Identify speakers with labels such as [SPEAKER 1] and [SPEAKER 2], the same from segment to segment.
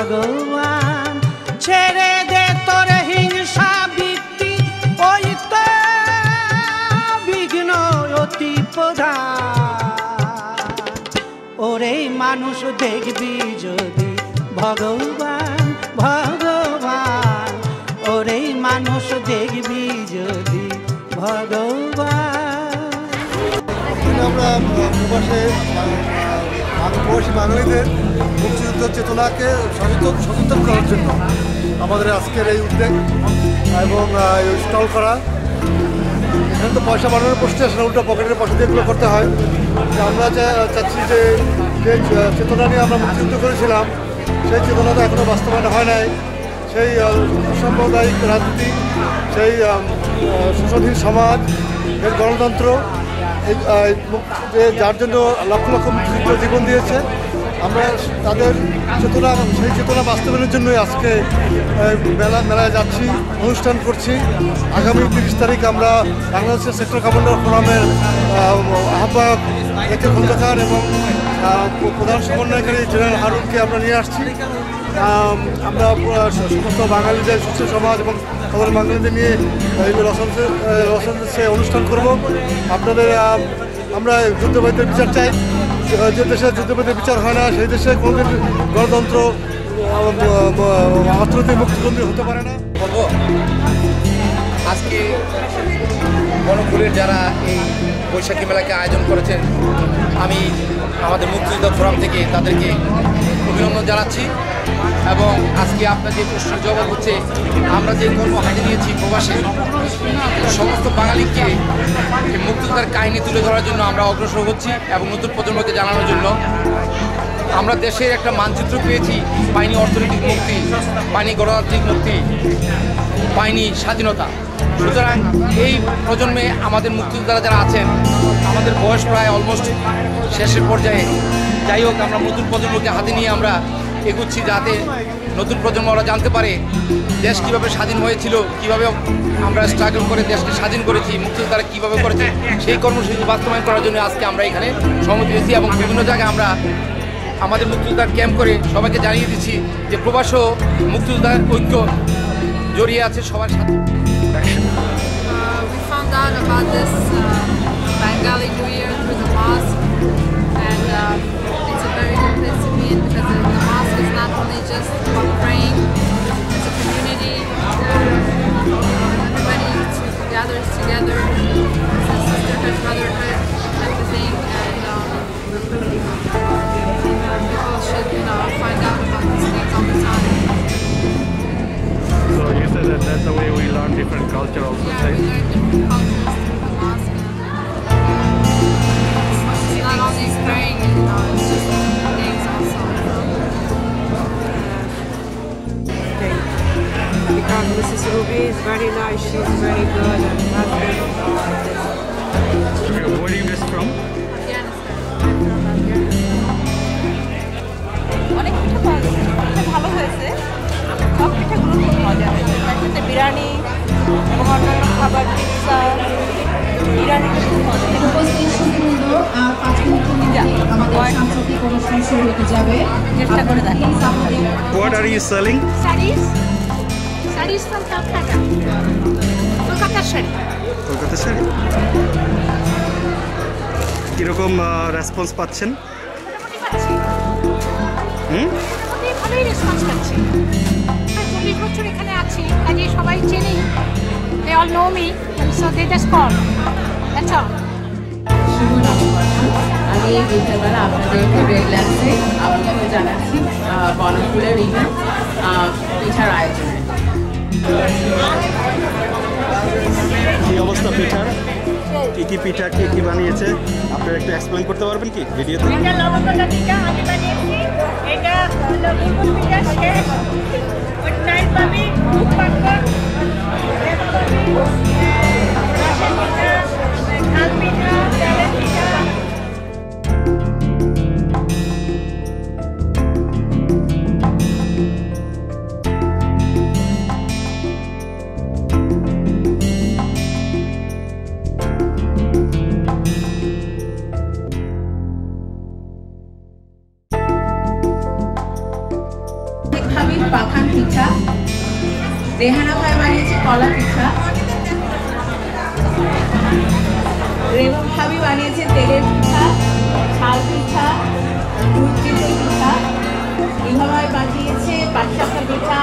[SPEAKER 1] ভগবান। ছেড়ে দে তোর হিংসা বৃত্তি, ওই তো বিঘ্ন অতি প্রধান। ওরে মানুষ দেখবি যদি ভগবান ভগবান। ওরে মানুষ দেখবি যদি ভগবান।
[SPEAKER 2] আমরা প্রবাসী বাঙালিদের মুক্তিযুদ্ধ চেতনাকে সচেতন সচেতন করার জন্য আমাদের আজকের এই উদ্যোগ এবং স্টল করা। এখানে তো পয়সা বানানোর প্রশ্নে আসলে উল্টো পকেটের পয়সা দিয়ে করতে হয়। আমরা চাচ্ছি যে যে চেতনা নিয়ে আমরা মুক্তিযুদ্ধ করেছিলাম, সেই চেতনা তো এখনও বাস্তবায়ন হয় নাই। সেই সাম্প্রদায়িক রাজনীতি, সেই শোষণহীন সমাজ, এর গণতন্ত্র যার জন্য লক্ষ লক্ষ মুক্তিযুদ্ধ জীবন দিয়েছে আমরা তাদের চেতনা সেই চেতনা বাস্তবায়নের জন্যই আজকে মেলা মেলায় যাচ্ছি অনুষ্ঠান করছি। আগামী তিরিশ তারিখ আমরা বাংলাদেশের সেক্টর কমান্ডার ফোরামের আহ, আহ্বায়ক একে খন্দকার এবং প্রধান সমন্বয়কারী জেনারেল হারুনকে আমরা নিয়ে আসছি। আমরা সমস্ত বাঙালিদের সুস্থ সমাজ এবং সাধারণ বাঙালিদের নিয়ে এই রসন্সে রসন্সে অনুষ্ঠান করব। আপনাদের আমরা যুদ্ধবাদীদের বিচার চাই। যে- দেশে যুদ্ধবাদীর বিচার হয় না, সেই দেশে কোনোদিন গণতন্ত্র অর্থনৈতিক মুক্তিবন্দী হতে পারে না।
[SPEAKER 3] আজকে গণপুরের যারা এই বৈশাখী মেলাকে আয়োজন করেছেন, আমি আমাদের মুক্তিযোদ্ধা ফোরাম থেকে তাদেরকে অভিনন্দন জানাচ্ছি। আজকে আপনার যে প্রশ্নের জবাব হচ্ছে, আমরা যে কর্ম হাতে নিয়েছি প্রবাসে, সমস্ত বাঙালিকে মুক্তিযোদ্ধার কাহিনী তুলে ধরার জন্য আমরা অগ্রসর হচ্ছি এবং নতুন প্রজন্মকে জানানোর জন্য। আমরা দেশের একটা মানচিত্র পেয়েছি পাইনি অর্থনৈতিক মুক্তি পাইনি গণতান্ত্রিক মুক্তি পাইনি স্বাধীনতা। সুতরাং এই প্রজন্মে আমাদের মুক্তিযোদ্ধারা যারা আছেন, আমাদের বয়স প্রায় অলমোস্ট শেষের পর্যায়ে। যাই হোক, আমরা নতুন প্রজন্মকে হাতে নিয়ে আমরা এগুচ্ছি যাতে নতুন প্রজন্ম ওরা জানতে পারে দেশ কীভাবে স্বাধীন হয়েছিল, কীভাবে আমরা স্ট্রাগল করে দেশকে স্বাধীন করেছি, মুক্তিযোদ্ধারা কীভাবে করেছে, সেই কর্মসূচি বাস্তবায়ন করার জন্য আজকে আমরা এখানে সম্মতি হয়েছি এবং বিভিন্ন জায়গায় আমরা আমাদের মুক্তিযোদ্ধার ক্যাম্প করে সবাইকে জানিয়ে দিচ্ছি যে প্রবাস ও মুক্তিযোদ্ধার ঐক্য জড়িয়ে আছে সবার সাথে।
[SPEAKER 4] Very
[SPEAKER 5] nice, she's very good and husband.
[SPEAKER 6] Okay, where are you guys from?
[SPEAKER 7] অনেক পিঠা পাওয়া গেছে ভালো হয়েছে সব পিঠাগুলো খুব মজা হয়েছে তার সাথে বিরিয়ানি এবং অন্যান্য খাবার পিৎজা বিরিয়ানিটা খুব মজা
[SPEAKER 8] উপস্থিত আর পাঁচ মধ্যে আমাদের সাংস্কৃতিক অনুষ্ঠান শুরু হতে যাবে
[SPEAKER 7] চেষ্টা করে দেখো
[SPEAKER 6] What are you selling?
[SPEAKER 4] Saris? Saris from Calcutta. Kolkata sari
[SPEAKER 6] Kolkata sari কীরকম রেসপন্স পাচ্ছেন? হুম?
[SPEAKER 4] ভালোই রেসপন্স পাচ্ছি। চল্লিশ বছর এখানে আছি কাজে সবাই চেনেই। They all know me so they just call that's all
[SPEAKER 9] আমি এই বিকেলবেলা আপনাদের ফেভারিট ল্যান্সে আপনাকে জানাচ্ছি বনফুলের ইভেন্ট পিঠার আয়োজনে।
[SPEAKER 6] কি অবস্থা, পিঠার? কি কি পিঠা, কি কি বানিয়েছে? আপনারা একটু এক্সপ্লেন করতে পারবেন কি ভিডিওতে?
[SPEAKER 10] এটা
[SPEAKER 9] রেহানা ভাই বানিয়েছে কলা পিঠা। রেমা ভাবি বানিয়েছে তেলের পিঠা ছাল পিঠা দুধ পিঠা। ইভা ভাই বানিয়েছে পাটসাপটা পিঠা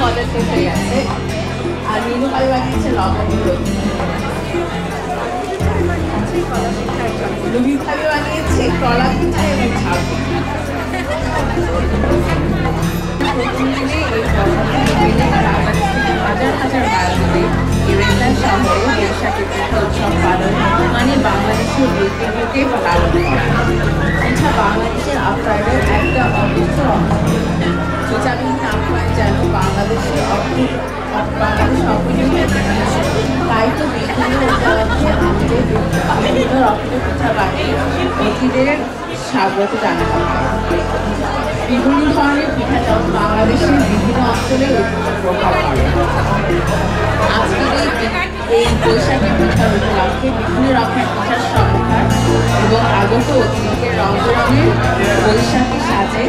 [SPEAKER 9] মজার শেষ হয়ে গেছে। আর নীলু ভাই বানিয়েছে রুটি রুবি ভাবি বানিয়েছে কলা পিঠা এবং ছাল পিঠা। দিনে এই থেকে হাজার হাজার দূরে ইরেন্দার শহরে বৈশাখী পিঠা উৎসব পালন মানে বাংলাদেশের ঐতিহ্যকে পালন করা একটা ভিটামিন আপ্যায়ন যেন বাংলাদেশের বাংলাদেশ অভ্যুত তাই তো বিভিন্ন আমাদের বিভিন্ন পিঠা স্বাগত জানানো হয় বিভিন্ন ধরনের পিঠাটাও বিভিন্ন অঞ্চলে এই বৈশাখী পিঠার উপলক্ষে বিভিন্ন রকমের পিঠার সমাহার এবং আগত অতিথিকে রং বেরঙের বৈশাখী সাজে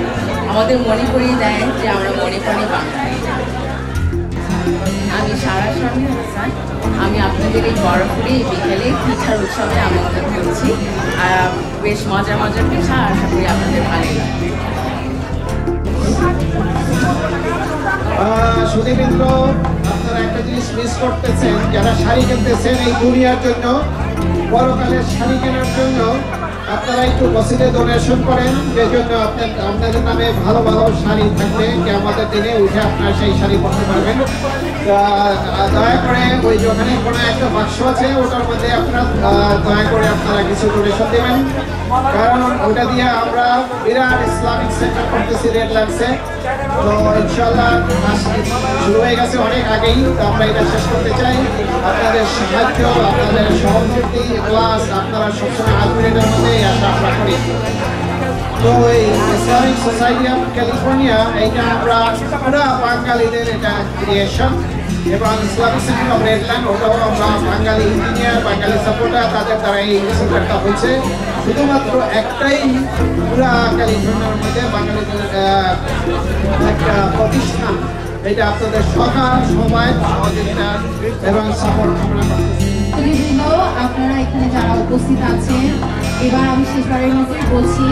[SPEAKER 9] আমাদের মনে করিয়ে দেয় যে আমরা মনে করি বাঙালি আমি সারা স্বামী হাসান আমি আপনাদের এই বরফুরে বিকেলে পিঠার উৎসবে আমন্ত্রণ করছি আর বেশ মজার মজার পিঠা, আশা করি আপনাদের ভালোই লাগবে।
[SPEAKER 11] সুদীবৃন্দ আপনারা একটা জিনিস মিস করতেছেন, যারা শাড়ি কিনতেছেন এই দুনিয়ার জন্য বড়কালের শাড়ি কেনার জন্য, আপনারা একটু বসিতে ডোনেশন করেন যে জন্য আপনার, আপনাদের নামে ভালো ভালো শাড়ি থাকবে, যে আমাদের দিনে উঠে আপনারা সেই শাড়ি পড়তে পারবেন। দয়া করে ওই ওখানে কোনো একটা বাক্স আছে, ওটার মধ্যে আপনারা দয়া করে আপনারা কিছু ডোনেশন দেবেন। কারণ ওটা দিয়ে আমরা বিরাট ইসলামিক সেন্টার করতেছি রেড লাগছে তো ইনশাল্লাহ শুরু হয়ে গেছে অনেক আগেই, তো আমরা এটা শেষ করতে চাই। আপনাদের সাহায্য, আপনাদের সহযোগী প্লাস আপনারা সবসময় আগ্রহের মধ্যে আশা করি। তো এই ইসলামিক সোসাইটি অফ ক্যালিফোর্নিয়া এইটা আমরা পুরা বাঙালিদের এটা ক্রিয়েশন এবং ইসলামিক ওটাও আমরা বাঙালি ইঞ্জিনিয়ার, বাঙালি সাপোর্টার তাদের দ্বারা এই সেন্টারটা হচ্ছে শুধুমাত্র একটাই পুরা ক্যালিফোর্নিয়ার মধ্যে বাঙালিদের একটা প্রতিষ্ঠান, এটা আপনাদের সকাল সময়, সহযোগিতা এবং সাপোর্ট কামনা
[SPEAKER 8] আপনারা এখানে যারা উপস্থিত আছেন, এবার আমি শেষবারের মধ্যে বলছি,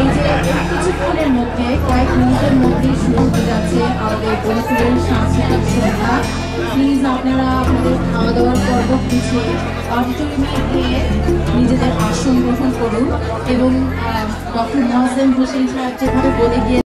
[SPEAKER 8] এই যে কিছুক্ষণের মধ্যে, কয়েক মিনিটের মধ্যে শুরু হতে যাচ্ছে আমাদের বন্ধুদের সাংস্কৃতিক সন্ধ্যা। প্লিজ আপনারা আপনাদের খাওয়া দাওয়ার পর্ব পিছিয়ে অডিটোরিয়ামে গিয়ে নিজেদের আসন গ্রহণ করুন এবং ডক্টর মোয়াজ্জেম হোসেন সাহেব যেভাবে বলে গিয়ে